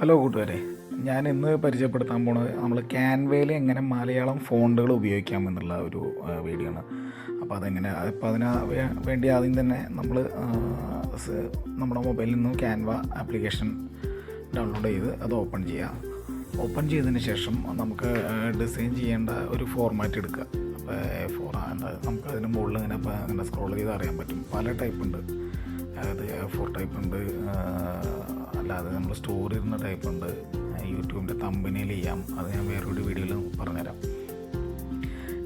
Hello കൂട്ടുകാരെ ഞാൻ ഇന്ന് പരിചയപ്പെടുത്താൻ പോണത് നമ്മൾ ക്യാൻവയിൽ എങ്ങനെ മലയാളം ഫോണ്ടുകൾ ഉപയോഗിക്കാം എന്നുള്ള ഒരു വീഡിയോ ആണ്. അപ്പോൾ അതെങ്ങനെ അപ്പോൾ അതിന് വേണ്ടി ആദ്യം തന്നെ നമ്മൾ നമ്മുടെ മൊബൈലിൽ നിന്നും ക്യാൻവ ആപ്ലിക്കേഷൻ ഡൗൺലോഡ് ചെയ്ത് അത് ഓപ്പൺ ചെയ്യുക ഓപ്പൺ ചെയ്തതിന് ശേഷം നമുക്ക് ഡിസൈൻ ചെയ്യേണ്ട ഒരു ഫോർമാറ്റ് എടുക്കുക. അപ്പോൾ ഫോർ നമുക്ക് അതിന് മുകളിൽ ഇങ്ങനെ അങ്ങനെ സ്ക്രോൾ ചെയ്ത് അറിയാൻ പറ്റും. പല ടൈപ്പ് ഉണ്ട്. അതായത് ഫോർ ടൈപ്പ് ഉണ്ട് അല്ലാതെ നമ്മൾ സ്റ്റോർ ചെയ്യുന്ന ടൈപ്പ് ഉണ്ട്. യൂട്യൂബിന്റെ തമ്പനിയിൽ ചെയ്യാം. അത് ഞാൻ വേറൊരു വീഡിയോയിൽ പറഞ്ഞുതരാം.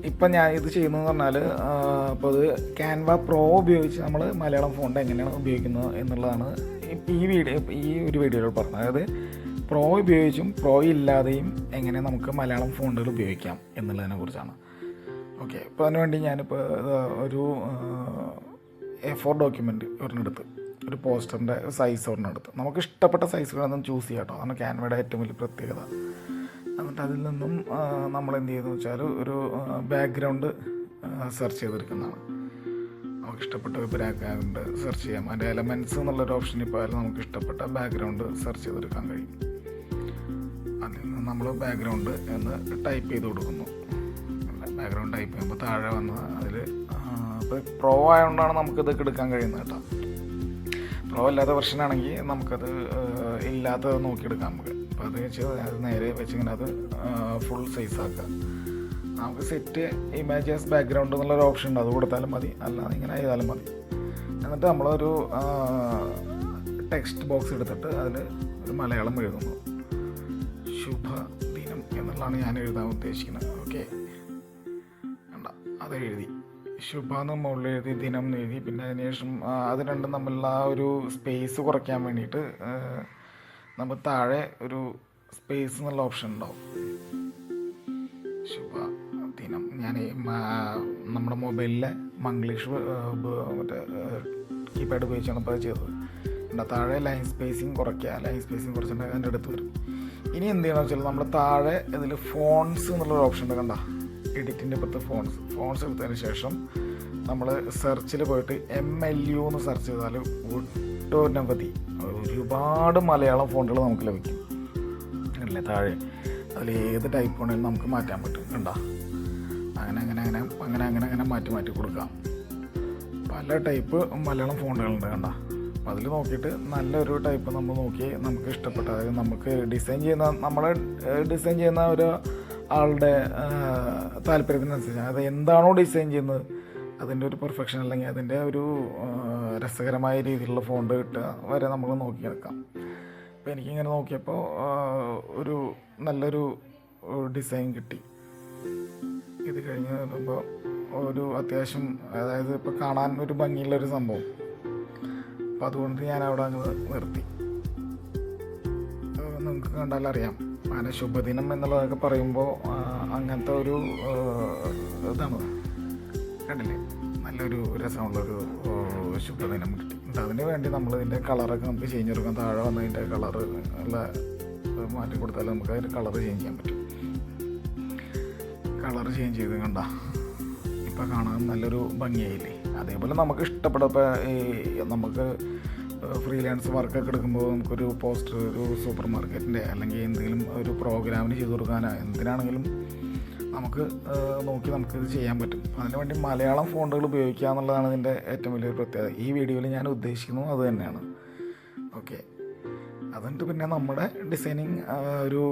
ഇപ്പം ഞാൻ ഇത് ചെയ്യുന്നതെന്ന് പറഞ്ഞാൽ അപ്പോൾ അത് ക്യാൻവ പ്രോ ഉപയോഗിച്ച് നമ്മൾ മലയാളം ഫോണ്ട് എങ്ങനെയാണ് ഉപയോഗിക്കുന്നത് എന്നുള്ളതാണ് ഈ വീഡിയോ ഈ ഒരു വീഡിയോയിൽ പറഞ്ഞത്. അതായത് പ്രോ ഉപയോഗിച്ചും പ്രോ ഇല്ലാതെയും എങ്ങനെ നമുക്ക് മലയാളം ഫോണ്ടുകൾ ഉപയോഗിക്കാം എന്നുള്ളതിനെ കുറിച്ചാണ്. ഓക്കെ ഇപ്പോൾ അതിനുവേണ്ടി ഞാനിപ്പോൾ ഒരു എ ഫോർ ഡോക്യുമെന്റ് ഒരെണ്ണെടുത്ത്. ഒരു പോസ്റ്ററിന്റെ സൈസ് ഒരെണ്ണെടുത്ത് നമുക്ക് ഇഷ്ടപ്പെട്ട സൈസുകളൊന്നും ചൂസ് ചെയ്യാം കേട്ടോ. അതാണ് ക്യാൻവയുടെ ഏറ്റവും വലിയ പ്രത്യേകത. എന്നിട്ട് അതിൽ നിന്നും നമ്മൾ എന്ത് ചെയ്തെന്ന് വെച്ചാൽ ഒരു ബാക്ക്ഗ്രൗണ്ട് സെർച്ച് ചെയ്തെടുക്കുന്നതാണ്. നമുക്ക് ഇഷ്ടപ്പെട്ട ഒരു ബാക്ക്ഗ്രൗണ്ട് സെർച്ച് ചെയ്യാം. അതിന്റെ എലമെന്റ്സ് എന്നുള്ളൊരു ഓപ്ഷനിൽ പോയാൽ നമുക്ക് ഇഷ്ടപ്പെട്ട ബാക്ക്ഗ്രൗണ്ട് സെർച്ച് ചെയ്തെടുക്കാൻ കഴിയും. അതിൽ നിന്ന് നമ്മൾ ബാക്ക്ഗ്രൗണ്ട് എന്ന് ടൈപ്പ് ചെയ്ത് കൊടുക്കുന്നു. ബാക്ക്ഗ്രൗണ്ട് ടൈപ്പ് ചെയ്യുമ്പോൾ താഴെ വന്ന് അതിൽ ഇപ്പോൾ പ്രോ ആയതുകൊണ്ടാണ് നമുക്കിതൊക്കെ എടുക്കാൻ കഴിയുന്നത് കേട്ടോ. പ്രോ അല്ലാത്ത വെർഷൻ ആണെങ്കിൽ നമുക്കത് ഇല്ലാത്തത് നോക്കിയെടുക്കാം നമുക്ക്. അപ്പോൾ അത് വെച്ച് അത് നേരെ വെച്ചിങ്ങനെ അത് ഫുൾ സൈസ് ആക്കുക. നമുക്ക് സെറ്റ് ഇമേജസ് ബാക്ക്ഗ്രൗണ്ട് എന്നുള്ളൊരു ഓപ്ഷൻ ഉണ്ട്. അത് കൊടുത്താലും മതി. അല്ലാതെ ഇങ്ങനെ ചെയ്താലും മതി. എന്നിട്ട് നമ്മളൊരു ടെക്സ്റ്റ് ബോക്സ് എടുത്തിട്ട് അതിൽ ഒരു മലയാളം എഴുതുന്നു. ശുഭദിനം എന്നുള്ളതാണ് ഞാൻ എഴുതാൻ ഉദ്ദേശിക്കുന്നത്. ഓക്കെ അത് എഴുതി. ശുഭ എന്ന് മുകളിൽ എഴുതി. ദിനം എന്ന് എഴുതി പിന്നെ അതിനുശേഷം അത് രണ്ടും തമ്മിലുള്ള ആ ഒരു സ്പേസ് കുറയ്ക്കാൻ വേണ്ടിയിട്ട് നമ്മൾ താഴെ ഒരു സ്പേസ് എന്നുള്ള ഓപ്ഷൻ ഉണ്ടാവും. ശുഭ ദിനം. ഞാൻ നമ്മുടെ മൊബൈലിലെ മംഗ്ലീഷ് മറ്റേ കീപാഡ് ഉപയോഗിച്ചാണ് ഇപ്പോൾ അത് ചെയ്തത്. എന്നാൽ താഴെ ലൈൻ സ്പേസിങ് കുറയ്ക്കുക. ലൈൻ സ്പേസിങ് കുറച്ചിട്ടുണ്ടെങ്കിൽ അതിന്റെ അടുത്ത് വരും. ഇനി എന്ത് ചെയ്യണമെന്ന് വെച്ചാൽ നമ്മൾ താഴെ ഇതിൽ ഫോൺസ് എന്നുള്ളൊരു ഓപ്ഷൻ ഉണ്ട് കണ്ട? എഡിറ്റിന്റെ പത്ത് ഫോൺസ് ഫോൺസ് എടുത്തതിന് ശേഷം നമ്മൾ സെർച്ചിൽ പോയിട്ട് എം എൽ യു എന്ന് സെർച്ച് ചെയ്താൽ ഒട്ടനവധി ഒരുപാട് മലയാളം ഫോണ്ടുകൾ നമുക്ക് ലഭിക്കും. അല്ലേ? താഴെ അതിൽ ഏത് ടൈപ്പ് വേണമെങ്കിലും നമുക്ക് മാറ്റാൻ പറ്റും. കണ്ടോ? അങ്ങനെ അങ്ങനെ അങ്ങനെ അങ്ങനെ അങ്ങനെ അങ്ങനെ മാറ്റി മാറ്റി കൊടുക്കാം. പല ടൈപ്പ് മലയാളം ഫോണ്ടുകളുണ്ട് കണ്ട? അപ്പം അതിൽ നോക്കിയിട്ട് നല്ലൊരു ടൈപ്പ് നമ്മൾ നോക്കി നമുക്ക് ഇഷ്ടപ്പെട്ട. അതായത് നമുക്ക് ഡിസൈൻ ചെയ്യുന്ന നമ്മൾ ഡിസൈൻ ചെയ്യുന്ന ഒരു ആളുടെ താല്പര്യത്തിനനുസരിച്ച് അത് എന്താണോ ഡിസൈൻ ചെയ്യുന്നത് അതിന്റെ ഒരു പെർഫെക്ഷൻ അല്ലെങ്കിൽ അതിന്റെ ഒരു രസകരമായ രീതിയിലുള്ള ഫോണ്ട് കിട്ടുക വരെ നമ്മൾ നോക്കിയെടുക്കാം. അപ്പോൾ എനിക്കിങ്ങനെ നോക്കിയപ്പോൾ ഒരു നല്ലൊരു ഡിസൈൻ കിട്ടി. ഇത് കഴിഞ്ഞ് വരുമ്പോൾ ഒരു അത്യാവശ്യം അതായത് ഇപ്പോൾ കാണാൻ ഒരു ഭംഗിയുള്ളൊരു സംഭവം. അപ്പോൾ അതുകൊണ്ട് ഞാൻ അവിടെ അങ്ങ് നിർത്തി. നമുക്ക് അറിയാം. അങ്ങനെ ശുഭദിനം എന്നുള്ളതൊക്കെ പറയുമ്പോൾ അങ്ങനത്തെ ഒരു ഇതാണ്. കണ്ടില്ലേ? നല്ലൊരു രസമുള്ളൊരു ശുഭദിനം കിട്ടി. അതിന് വേണ്ടി നമ്മൾ ഇതിന്റെ കളറൊക്കെ നമുക്ക് ചേഞ്ച് കൊടുക്കാം താഴെ വന്നതിന്റെ കളറ് ഉള്ള മാറ്റി കൊടുത്താൽ നമുക്ക് അതിന്റെ കളർ ചേഞ്ച് ചെയ്യാൻ പറ്റും. കളർ ചേഞ്ച് ചെയ്ത് കണ്ട. ഇപ്പം കാണാൻ നല്ലൊരു ഭംഗിയായില്ലേ? അതേപോലെ നമുക്ക് ഇഷ്ടപ്പെട്ട ഈ നമുക്ക് ഫ്രീലാൻസ് വർക്കൊക്കെ എടുക്കുമ്പോൾ നമുക്കൊരു പോസ്റ്റർ ഒരു സൂപ്പർ മാർക്കറ്റിന്റെ അല്ലെങ്കിൽ എന്തെങ്കിലും ഒരു പ്രോഗ്രാമിന് ചെയ്തു കൊടുക്കാനോ. എന്തിനാണെങ്കിലും നമുക്ക് നോക്കി നമുക്കിത് ചെയ്യാൻ പറ്റും. അതിനുവേണ്ടി മലയാളം ഫോണ്ടുകൾ ഉപയോഗിക്കുക എന്നുള്ളതാണ് ഇതിന്റെ ഏറ്റവും വലിയൊരു പ്രത്യേകത. ഈ വീഡിയോയിൽ ഞാൻ ഉദ്ദേശിക്കുന്നത് അത് തന്നെയാണ്. ഓക്കെ. അതുകൊണ്ട് പിന്നെ നമ്മുടെ ഡിസൈനിങ് ഒരു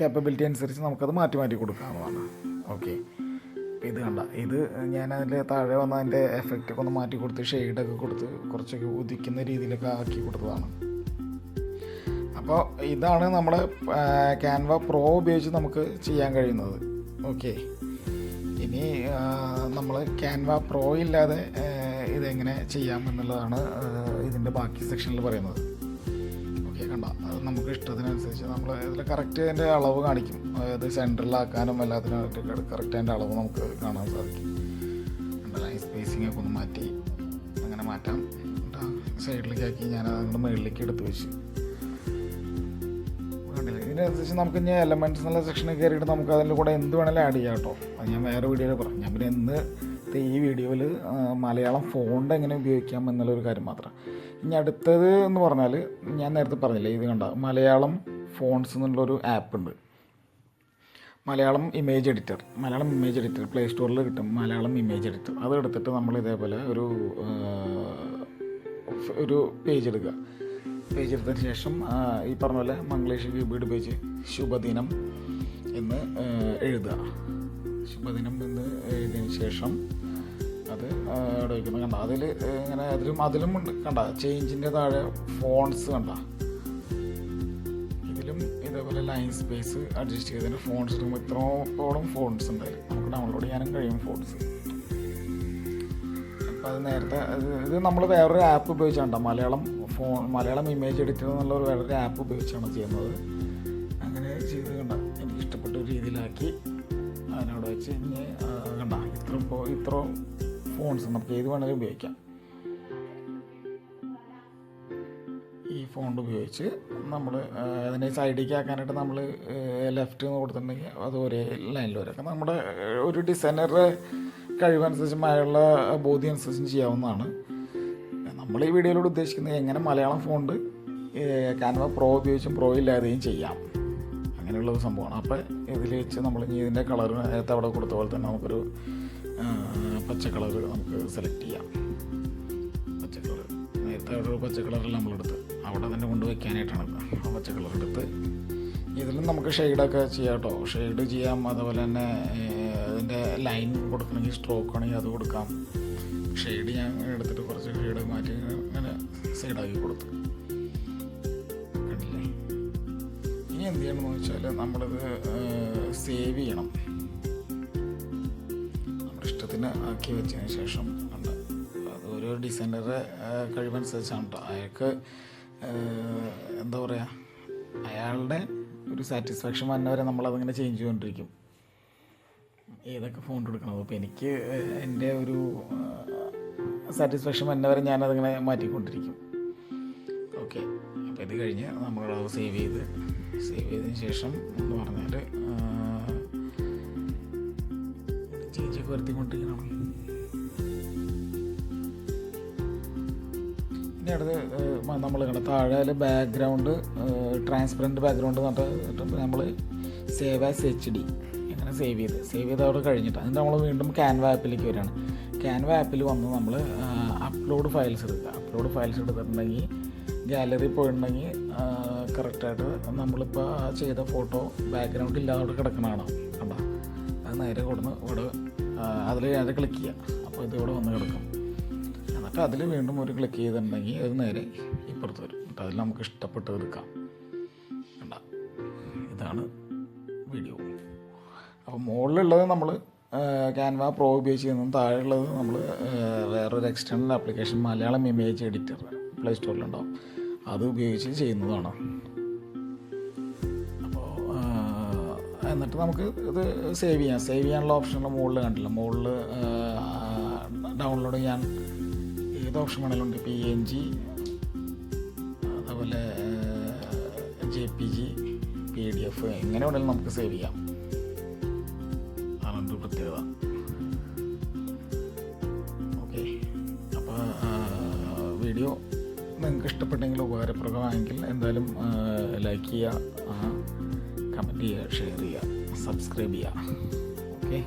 കേപ്പബിലിറ്റി അനുസരിച്ച് നമുക്കത് മാറ്റി മാറ്റി കൊടുക്കാവുന്നതാണ്. ഓക്കെ. ഇത് കണ്ട. ഇത് ഞാൻ അതിന്റെ താഴെ വന്ന അതിന്റെ എഫക്റ്റ് ഒക്കെ ഒന്ന് മാറ്റി കൊടുത്ത് ഷെയ്ഡൊക്കെ കൊടുത്ത് കുറച്ചൊക്കെ ഉദിക്കുന്ന രീതിയിലൊക്കെ ആക്കി കൊടുത്തതാണ്. അപ്പോൾ ഇതാണ് നമ്മൾ ക്യാൻവ പ്രോ ഉപയോഗിച്ച് നമുക്ക് ചെയ്യാൻ കഴിയുന്നത്. ഓക്കെ ഇനി നമ്മൾ ക്യാൻവ പ്രോ ഇല്ലാതെ ഇതെങ്ങനെ ചെയ്യാം എന്നുള്ളതാണ് ആ, ഇതിന്റെ ബാക്കി സെക്ഷനിൽ പറയുന്നത്. കണ്ട. അത് നമുക്ക് ഇഷ്ടത്തിനനുസരിച്ച് നമ്മൾ ഇതിൽ കറക്റ്റ് അതിന്റെ അളവ് കാണിക്കും. അതായത് സെന്ററിലാക്കാനും എല്ലാത്തിനും കറക്റ്റ് അതിന്റെ അളവ് നമുക്ക് കാണാൻ സാധിക്കും. ലൈൻ സ്പേസിംഗ് ഒക്കെ ഒന്ന് മാറ്റി അങ്ങനെ മാറ്റാം. സൈഡിലേക്ക് ആക്കി ഞാൻ അങ്ങോട്ട് മുകളിലേക്ക് എടുത്ത് വെച്ച്. ഇതിനനുസരിച്ച് നമുക്ക് ഇനി എലമെന്റ്സ് എന്നുള്ള സെക്ഷനിൽ കയറിയിട്ട് നമുക്ക് അതിന്റെ കൂടെ എന്ത് വേണമെങ്കിലും ആഡ് ചെയ്യാം കേട്ടോ ഞാൻ വേറെ വീഡിയോയിൽ പറയാം. ഞാൻ പിന്നെ ഇന്ന് ഈ വീഡിയോയിൽ മലയാളം ഫോണ്ട് എങ്ങനെ ഉപയോഗിക്കാം എന്നുള്ളൊരു കാര്യം മാത്രം. ഇനി അടുത്തത് എന്ന് പറഞ്ഞാൽ ഞാൻ നേരത്തെ പറഞ്ഞില്ലേ ഇത് കണ്ട? മലയാളം ഫോൺസ് എന്നുള്ളൊരു ആപ്പ് ഉണ്ട്. Malayalam image editor Malayalam image editor play സ്റ്റോറിൽ കിട്ടും മലയാളം ഇമേജ് എഡിറ്റർ അത് എടുത്തിട്ട് നമ്മൾ ഇതേപോലെ ഒരു ഒരു പേജ് എടുക്കുക. പേജ് എടുത്തതിന് ശേഷം ഈ പറഞ്ഞ പോലെ മംഗ്ലീഷ് കീബോർഡ് പേജ് ശുഭദിനം എന്ന് എഴുതുക. ശുഭദിനം എന്ന് എഴുതിയതിന് ശേഷം അത് ഇവിടെ വയ്ക്കുന്നത് കണ്ട. അതിൽ ഇങ്ങനെ അതിലും അതിലും ഉണ്ട്. കണ്ട ചേഞ്ചിന്റെ താഴെ ഫോൺസ് കണ്ട. ഇതിലും ഇതേപോലെ ലൈൻ സ്പേസ് അഡ്ജസ്റ്റ് ചെയ്തതിന് ഫോൺസ് ഇത്രത്തോളം ഫോൺസ് ഉണ്ടായിരുന്നു നമുക്ക് ഡൗൺലോഡ് ചെയ്യാനും കഴിയും ഫോൺസ് അപ്പോൾ അത് നേരത്തെ ഇത് നമ്മൾ വേറൊരു ആപ്പ് ഉപയോഗിച്ചാണ് Malayalam font Malayalam image editor എന്നുള്ള ഒരു വേറൊരു ആപ്പ് ഉപയോഗിച്ചാണ് ചെയ്യുന്നത്. അങ്ങനെ ചെയ്ത് കണ്ട. എനിക്ക് ഇഷ്ടപ്പെട്ട രീതിയിലാക്കി അതിനോട് വെച്ച് ഇനി കണ്ട. ഇത്ര ഇപ്പോൾ ഇത്ര ഫോൺസ് നമുക്ക് ഏത് വേണമെങ്കിലും ഉപയോഗിക്കാം. ഈ ഫോൺ ഉപയോഗിച്ച് നമ്മൾ അതിനെ സൈഡിലേക്ക് ആക്കാനായിട്ട് നമ്മൾ ലെഫ്റ്റ് നിന്ന് കൊടുത്തിട്ടുണ്ടെങ്കിൽ അത് ഒരേ ലൈനിൽ വരും. നമ്മുടെ ഒരു ഡിസൈനറുടെ കഴിവനുസരിച്ച് മഴയുള്ള ബോധ്യം അനുസരിച്ചും ചെയ്യാവുന്നതാണ്. നമ്മൾ ഈ വീഡിയോയിലൂടെ ഉദ്ദേശിക്കുന്നത് എങ്ങനെ മലയാളം ഫോണ്ട് കാൻവ പ്രോ ഉപയോഗിച്ചും പ്രോ ഇല്ലാതെയും ചെയ്യാം. അങ്ങനെയുള്ള ഒരു സംഭവമാണ്. അപ്പോൾ ഇതിൽ വെച്ച് നമ്മൾ ഇനി ഇതിന്റെ കളർ നേരത്തെ അവിടെ കൊടുത്ത പോലെ തന്നെ നമുക്കൊരു പച്ച കളർ നമുക്ക് സെലക്ട് ചെയ്യാം. പച്ച കളർ നേരത്തെ അവിടെ ഒരു പച്ച കളറിൽ നമ്മളെടുത്ത് അവിടെ തന്നെ കൊണ്ട് വയ്ക്കാനായിട്ടാണ് ആ പച്ച കളർ എടുത്ത് ഇതിലും നമുക്ക് ഷെയ്ഡൊക്കെ ചെയ്യാം കേട്ടോ ഷെയ്ഡ് ചെയ്യാം അതുപോലെ തന്നെ അതിന്റെ ലൈൻ കൊടുക്കണമെങ്കിൽ സ്ട്രോക്ക് ആണെങ്കിൽ അത് കൊടുക്കാം. ഷെയ്ഡ് ഞാൻ എടുത്തിട്ട് കുറച്ച് ഷെയ്ഡ് മാറ്റി അങ്ങനെ സൈഡാക്കി കൊടുത്തു. കണ്ടില്ലേ? ഇനി എന്ത് ചെയ്യണമെന്ന് വെച്ചാൽ നമ്മളിത് സേവ് ചെയ്യണം. ഇഷ്ടത്തിന് ആക്കി വെച്ചതിന് ശേഷം ഉണ്ട് അത് ഓരോ ഡിസൈനറുടെ കഴിവനുസരിച്ചാണ് കേട്ടോ അയാൾക്ക് എന്താ പറയുക അയാളുടെ ഒരു സാറ്റിസ്ഫാക്ഷൻ വന്നവരെ നമ്മളതിങ്ങനെ ചേഞ്ച് ചെയ്തുകൊണ്ടിരിക്കും ഏതൊക്കെ ഫോൺ എടുക്കണം അപ്പോൾ എനിക്ക് എന്റെ ഒരു സാറ്റിസ്ഫാക്ഷൻ വന്നവരെ ഞാനതിങ്ങനെ മാറ്റിക്കൊണ്ടിരിക്കും. ഓക്കെ അപ്പോൾ ഇത് കഴിഞ്ഞ് നമ്മളത് സേവ് ചെയ്ത് സേവ് ചെയ്തതിന് ശേഷം എന്ന് പറഞ്ഞാൽ വരുത്തിക്കൊണ്ടിരിക്കണം. ഇനി അടുത്ത് നമ്മൾ കണ്ട താഴെ ബാക്ക്ഗ്രൗണ്ട് ട്രാൻസ്പെറന്റ് ബാക്ക്ഗ്രൗണ്ട് എന്നിട്ട് നമ്മൾ സേവ് ആസ് എച്ച് ഡി അങ്ങനെ സേവ് ചെയ്ത് സേവ് ചെയ്ത് അവിടെ കഴിഞ്ഞിട്ട് അതിന് നമ്മൾ വീണ്ടും ക്യാൻവ ആപ്പിലേക്ക് വരികയാണ്. ക്യാൻവ ആപ്പിൽ വന്ന് നമ്മൾ അപ്ലോഡ് ഫയൽസ് എടുക്കുക. അപ്ലോഡ് ഫയൽസ് എടുത്തിട്ടുണ്ടെങ്കിൽ ഗാലറി പോയിട്ടുണ്ടെങ്കിൽ കറക്റ്റായിട്ട് നമ്മളിപ്പോൾ ചെയ്ത ഫോട്ടോ ബാക്ക്ഗ്രൗണ്ട് ഇല്ലാതെ കിടക്കണതാണ് കണ്ടോ? അത് നേരെ കൊടുന്ന് ഇവിടെ അതിൽ അത് ക്ലിക്ക് ചെയ്യുക അപ്പോൾ ഇത് ഇവിടെ വന്ന് കിടക്കും. എന്നിട്ട് അതിൽ വീണ്ടും ഒരു ക്ലിക്ക് ചെയ്തിട്ടുണ്ടെങ്കിൽ അത് നേരെ ഇപ്പുറത്ത് വരും. എന്നിട്ട് അതിൽ നമുക്ക് ഇഷ്ടപ്പെട്ടത് എടുക്കാം. കണ്ട? ഇതാണ് വീഡിയോ അപ്പോൾ മുകളിലുള്ളത് നമ്മൾ ക്യാൻവ പ്രോ ഉപയോഗിച്ച് ചെയ്യുന്നതും താഴെയുള്ളത് നമ്മൾ വേറൊരു external application Malayalam image editor play സ്റ്റോറിലുണ്ടാവും അത് ഉപയോഗിച്ച് ചെയ്യുന്നതാണ്. എന്നിട്ട് നമുക്ക് ഇത് സേവ് ചെയ്യാം. സേവ് ചെയ്യാനുള്ള ഓപ്ഷനുള്ള മുകളിൽ കണ്ടില്ല? മുകളിൽ ഡൗൺലോഡ് ചെയ്യാൻ ഏത് ഓപ്ഷൻ വേണമെങ്കിലും ഉണ്ട് പി എൻ ജി അതുപോലെ J P G P D F എങ്ങനെ വേണമെങ്കിലും നമുക്ക് സേവ് ചെയ്യാം. അതാണ് പ്രത്യേകത. ഓക്കെ അപ്പോൾ വീഡിയോ നിങ്ങൾക്ക് ഇഷ്ടപ്പെട്ടെങ്കിൽ ഉപകാരപ്രദമായെങ്കിൽ എന്തായാലും ലൈക്ക് ചെയ്യുക കമന്റ് ചെയ്യുക ഷെയർ ചെയ്യുക. സബ്സ്ക്രൈബ് ചെയ്യുക ഓക്കെ